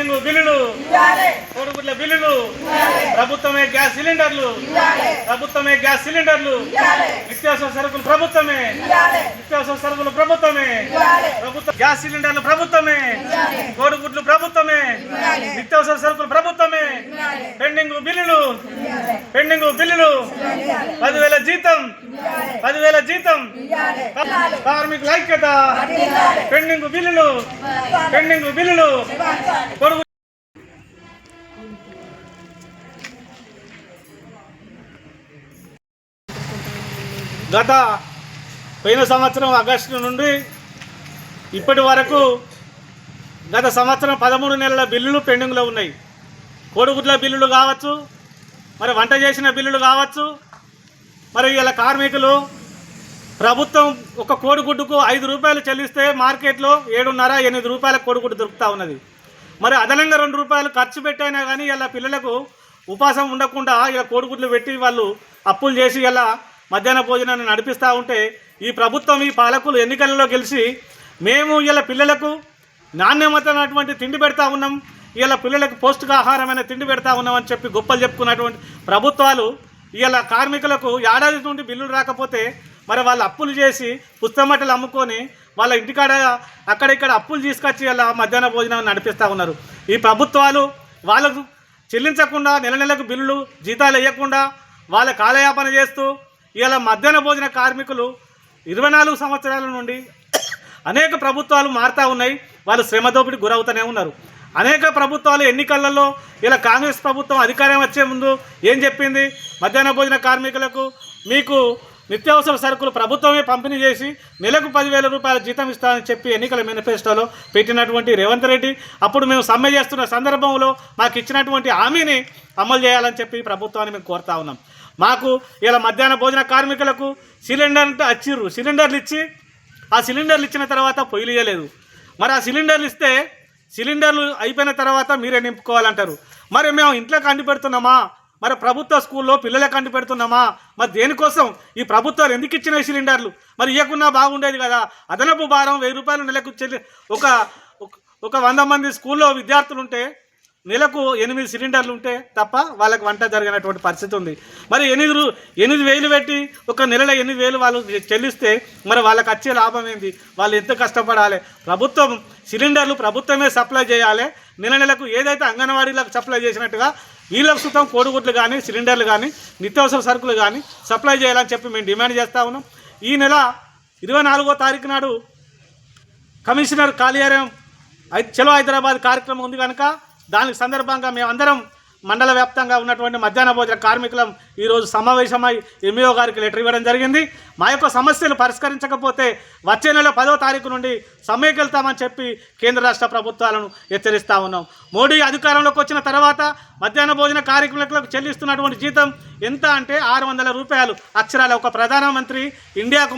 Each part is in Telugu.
పెండింగ్ బిల్లులు. కోడిగుడ్ల బిల్లులు. ప్రభుత్వమే గ్యాస్ సిలిండర్లు. ప్రభుత్వమే గ్యాస్ సిలిండర్లు. నిత్యావసర సరుకులు ప్రభుత్వమే. నిత్యావసర సరుకులు ప్రభుత్వమే. ప్రభుత్వ గ్యాస్ సిలిండర్లు ప్రభుత్వమే. కోడిగుడ్లు ప్రభుత్వమే. నిత్యావసర సరుకులు ప్రభుత్వమే. పెండింగ్ బిల్లులు. పెండింగ్ బిల్లులు. పదివేల జీతం. పదివేల జీతం. కార్మికుల ఐక్యత. పెండింగ్ బిల్లులు. పెండింగ్ బిల్లులు. కొడుకు గత పోయిన సంవత్సరం ఆగస్టు నుండి ఇప్పటి వరకు గత సంవత్సరం పదమూడు నెలల బిల్లులు పెండింగ్లో ఉన్నాయి. కోడిగుడ్ల బిల్లులు కావచ్చు మరి వంట చేసిన బిల్లులు కావచ్చు మరి ఇలా కార్మికులు ప్రభుత్వం ఒక కోడిగుడ్డుకు ఐదు రూపాయలు చెల్లిస్తే మార్కెట్లో ఏడున్నర ఎనిమిది రూపాయల కోడిగుడ్డు దొరుకుతూ ఉన్నది. మరి అదనంగా రెండు రూపాయలు ఖర్చు పెట్టైనా కానీ ఇలా పిల్లలకు ఉపాసం ఉండకుండా ఇలా కోడిగుడ్లు పెట్టి వాళ్ళు అప్పులు చేసి ఇలా మధ్యాహ్న భోజనాన్ని నడిపిస్తూ ఉంటే ఈ ప్రభుత్వం ఈ పాలకులు ఎన్నికలలో గెలిచి మేము ఇలా పిల్లలకు నాణ్యమైనటువంటి తిండి పెడతా ఉన్నాం. ఇలా పిల్లలకు పౌష్టికాహారమైన తిండి పెడతా ఉన్నామని చెప్పి గొప్పలు చెప్పుకున్నటువంటి ప్రభుత్వాలు ఇలా కార్మికులకు ఏడాది నుండి బిల్లులు రాకపోతే మరి వాళ్ళు అప్పులు చేసి పుస్తమట్టలు అమ్ముకొని వాళ్ళ ఇంటికాడ అక్కడిక్కడ అప్పులు తీసుకొచ్చి ఇలా మధ్యాహ్న భోజనం నడిపిస్తూ ఉన్నారు. ఈ ప్రభుత్వాలు వాళ్ళకు చెల్లించకుండా నెల నెలకు బిల్లులు జీతాలు వేయకుండా వాళ్ళ కాలయాపన చేస్తూ ఇలా మధ్యాహ్న భోజన కార్మికులు ఇరవై నాలుగు సంవత్సరాల నుండి అనేక ప్రభుత్వాలు మారుతూ ఉన్నాయి. వాళ్ళు శ్రమ దోపిడి గురవుతూనే ఉన్నారు. అనేక ప్రభుత్వాలు ఎన్నికలలో ఇలా కాంగ్రెస్ ప్రభుత్వం అధికారం వచ్చే ముందు ఏం చెప్పింది? మధ్యాహ్న భోజన కార్మికులకు మీకు నిత్యావసర సరుకులు ప్రభుత్వమే పంపిణీ చేసి నెలకు పదివేల రూపాయల జీతం ఇస్తామని చెప్పి ఎన్నికల మేనిఫెస్టోలో పెట్టినటువంటి రేవంత్ రెడ్డి అప్పుడు మేము సమ్మె చేస్తున్న సందర్భంలో మాకు ఇచ్చినటువంటి హామీని అమలు చేయాలని చెప్పి ప్రభుత్వాన్ని మేము కోరుతా ఉన్నాం. మాకు ఇలా మధ్యాహ్న భోజన కార్మికులకు సిలిండర్ అంటే వచ్చిర్రు సిలిండర్లు ఇచ్చి ఆ సిలిండర్లు ఇచ్చిన తర్వాత పొయ్యిలు ఇవ్వలేదు మరి ఆ సిలిండర్లు ఇస్తే సిలిండర్లు అయిపోయిన తర్వాత మీరే నింపుకోవాలంటారు. మరి మేము ఇంట్లో కండి పెడుతున్నామా? మరి ప్రభుత్వ స్కూల్లో పిల్లలకు కండి పెడుతున్నామా? మరి దేనికోసం? ఈ ప్రభుత్వాలు ఎందుకు ఇచ్చిన సిలిండర్లు? మరి ఇవ్వకున్నా బాగుండేది కదా. అదనపు భారం వెయ్యి రూపాయలు నెలకు చెల్లి ఒక ఒక- ఒక వంద మంది స్కూల్లో విద్యార్థులు ఉంటే నెలకు ఎనిమిది సిలిండర్లు ఉంటే తప్ప వాళ్ళకి వంట జరిగినటువంటి పరిస్థితి ఉంది. మరి ఎనిమిది రూ- ఎనిమిది వేలు పెట్టి ఒక నెలలో ఎనిమిది వేలు వాళ్ళు చెల్లిస్తే మరి వాళ్ళకి వచ్చే లాభం ఏంది? వాళ్ళు ఎంత కష్టపడాలి? ప్రభుత్వం సిలిండర్లు ప్రభుత్వమే సప్లై చేయాలి. నెల నెలకు ఏదైతే అంగన్వాడీలకు సప్లై చేసినట్టుగా వీళ్ళకు సుతం కోడిగుడ్లు కానీ సిలిండర్లు కానీ నిత్యావసర సరుకులు కానీ సప్లై చేయాలని చెప్పి మేము డిమాండ్ చేస్తూ ఉన్నాం. ఈ నెల ఇరవై నాలుగో తారీఖు నాడు కమిషనర్ కార్యాలయం చలో హైదరాబాద్ కార్యక్రమం ఉంది కనుక దానికి సందర్భంగా మేమందరం మండల వ్యాప్తంగా ఉన్నటువంటి మధ్యాహ్న భోజన కార్మికులం ఈరోజు సమావేశమై ఎంఈఓ గారికి లెటర్ ఇవ్వడం జరిగింది. మా యొక్క సమస్యలు పరిష్కరించకపోతే వచ్చే నెల పదో తారీఖు నుండి సమ్మెకెళ్తామని చెప్పి కేంద్ర రాష్ట్ర ప్రభుత్వాలను హెచ్చరిస్తా ఉన్నాం. మోడీ అధికారంలోకి వచ్చిన తర్వాత మధ్యాహ్న భోజన కార్మికులకు చెల్లిస్తున్నటువంటి జీతం ఎంత అంటే ఆరు వందల రూపాయలు. అక్షరాల ఒక ప్రధానమంత్రి ఇండియాకు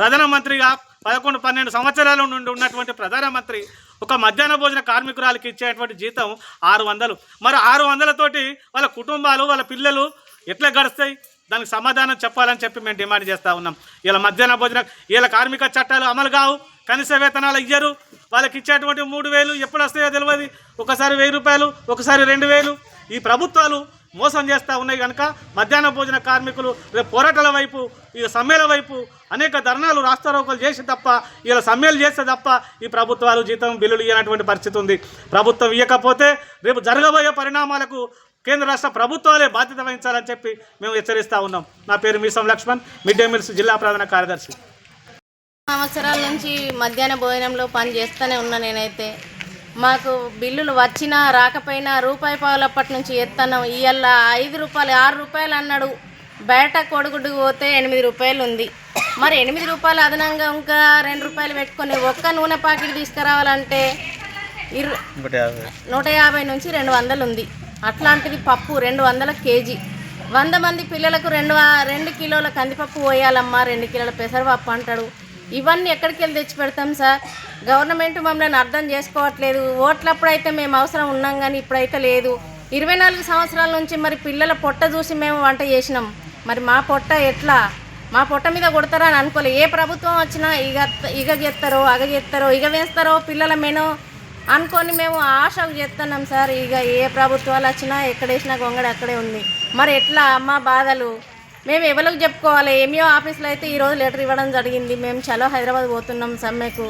ప్రధానమంత్రిగా పదకొండు పన్నెండు సంవత్సరాల నుండి ఉన్నటువంటి ప్రధానమంత్రి ఒక మధ్యాహ్న భోజన కార్మికురాలకి ఇచ్చేటువంటి జీతం ఆరు వందలు. మరి ఆరు వందలతోటి వాళ్ళ కుటుంబాలు వాళ్ళ పిల్లలు ఎట్లా గడుస్తాయి? దానికి సమాధానం చెప్పాలని చెప్పి మేము డిమాండ్ చేస్తూ ఉన్నాం. ఇలా మధ్యాహ్న భోజన వీళ్ళ కార్మిక చట్టాలు అమలు కావు. కనీస వేతనాలు ఇయ్యరు. వాళ్ళకి ఇచ్చేటువంటి మూడు వేలు ఎప్పుడు వస్తాయో తెలియదు ఒకసారి వెయ్యి రూపాయలు ఒకసారి రెండు వేలు. ఈ ప్రభుత్వాలు మోసం చేస్తూ ఉన్నాయి కనుక మధ్యాహ్న భోజన కార్మికులు రేపు పోరాటాల వైపు ఈ సమ్మెల వైపు అనేక ధర్నాలు రాస్తారోకలు చేసి తప్ప ఇలా సమ్మెలు చేస్తే తప్ప ఈ ప్రభుత్వాలు జీతం బిల్లులు ఇవ్వనటువంటి పరిస్థితి ఉంది. ప్రభుత్వం ఇవ్వకపోతే రేపు జరగబోయే పరిణామాలకు కేంద్ర రాష్ట్ర ప్రభుత్వాలే బాధ్యత వహించాలని చెప్పి మేము హెచ్చరిస్తూ ఉన్నాం. నా పేరు మీసం లక్ష్మణ్ మిడ్ డే మీల్స్ జిల్లా ప్రధాన కార్యదర్శి. సంవత్సరాల నుంచి మధ్యాహ్న భోజనంలో పని చేస్తూనే ఉన్నా నేనైతే. మాకు బిల్లులు వచ్చినా రాకపోయినా రూపాయి పావులప్పటి నుంచి ఎత్తన్నాం ఇవాళ ఐదు రూపాయలు ఆరు రూపాయలు అన్నాడు. బయట కొడుగుడ్డుకు పోతే ఎనిమిది రూపాయలు ఉంది. మరి ఎనిమిది రూపాయలు అదనంగా ఇంకా రెండు రూపాయలు పెట్టుకొని ఒక్క నూనె ప్యాకెట్ తీసుకురావాలంటే ఇరు నూట యాభై నుంచి రెండు వందలు ఉంది. అట్లాంటిది పప్పు రెండు వందల కేజీ. వంద మంది పిల్లలకు రెండు రెండు కిలోల కందిపప్పు పోయాలమ్మా రెండు కిలోల పెసరపప్పు అంటాడు. ఇవన్నీ ఎక్కడికి వెళ్ళి తెచ్చి పెడతాం సార్? గవర్నమెంట్ మమ్మల్ని అర్థం చేసుకోవట్లేదు. ఓట్లప్పుడు అయితే మేము అవసరం ఉన్నాం కానీ ఇప్పుడైతే లేదు. ఇరవై నాలుగు సంవత్సరాల నుంచి మరి పిల్లల పొట్ట చూసి మేము వంట చేసినాం. మరి మా పొట్ట ఎట్లా? మా పొట్ట మీద కొడతారా అని అనుకోలే. ఏ ప్రభుత్వం వచ్చినా ఇగ ఇగ చేస్తారో అగ చేస్తారో ఇగ వేస్తారో పిల్లల మెనో అనుకొని మేము ఆశ చేస్తున్నాం సార్. ఇక ఏ ప్రభుత్వాలు వచ్చినా ఎక్కడేసినా గొంగడి అక్కడే ఉంది. మరి ఎట్లా అమ్మ బాధలు? మేము ఎవరికి చెప్పుకోవాలి? ఏమీ ఆఫీస్లో అయితే ఈరోజు లెటర్ ఇవ్వడం జరిగింది. మేము చలో హైదరాబాద్ పోతున్నాం సమ్మెకు.